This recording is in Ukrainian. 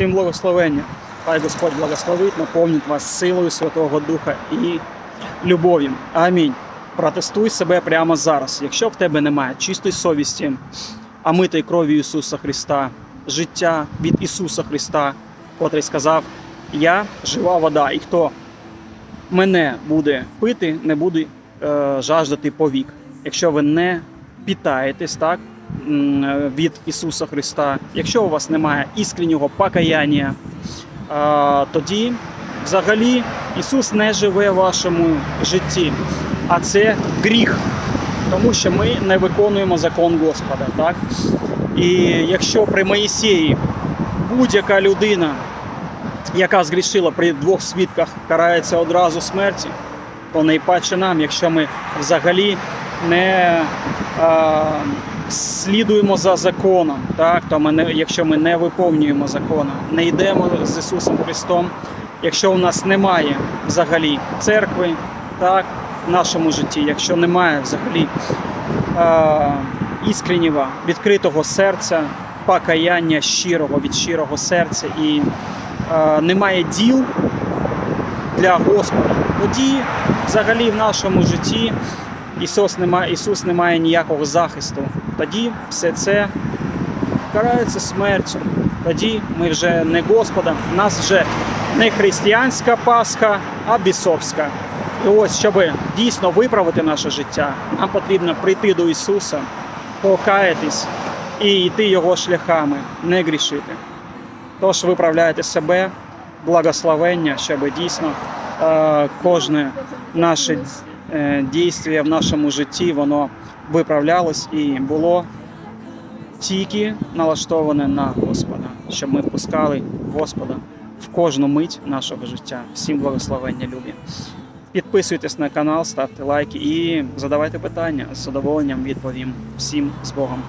Всім благословення. Хай Господь благословить, наповнить вас силою Святого Духа і любов'ю. Амінь. Протестуй себе прямо зараз. Якщо в тебе немає чистої совісті, омитої кров'ю Ісуса Христа, життя від Ісуса Христа, котрий сказав: Я жива вода, і хто мене буде пити, не буде е, жаждати повік. Якщо ви не питаєтесь так від Ісуса Христа, якщо у вас немає іскреннього покаяння, тоді взагалі Ісус не живе в вашому житті, а це гріх, тому що ми не виконуємо закон Господа. Так? І якщо при Моїсеї будь-яка людина, яка згрішила при двох свідках, карається одразу смерті, то не паче нам, якщо ми взагалі не слідуємо за законом, так, то ми не, якщо ми не виповнюємо закону, не йдемо з Ісусом Христом, якщо у нас немає взагалі церкви, так, в нашому житті, якщо немає взагалі а, іскреннього, відкритого серця, покаяння щирого від щирого серця і а, немає діл для Господа, тоді взагалі в нашому житті Ісус не має, Ісус не має ніякого захисту. Тоді все це карається смертю. Тоді ми вже не Господа, в нас вже не християнська Пасха, а бісовська. І ось, щоб дійсно виправити наше життя, нам потрібно прийти до Ісуса, покаятись і йти Його шляхами, не грішити. Тож виправляйте себе, благословення, щоб дійсно е, кожне наше дійство в нашому житті воно виправлялось і було тільки налаштоване на Господа, щоб ми впускали Господа в кожну мить нашого життя. Всім благословення, любі. Підписуйтесь на канал, ставте лайки і задавайте питання. З задоволенням відповім. Всім з Богом.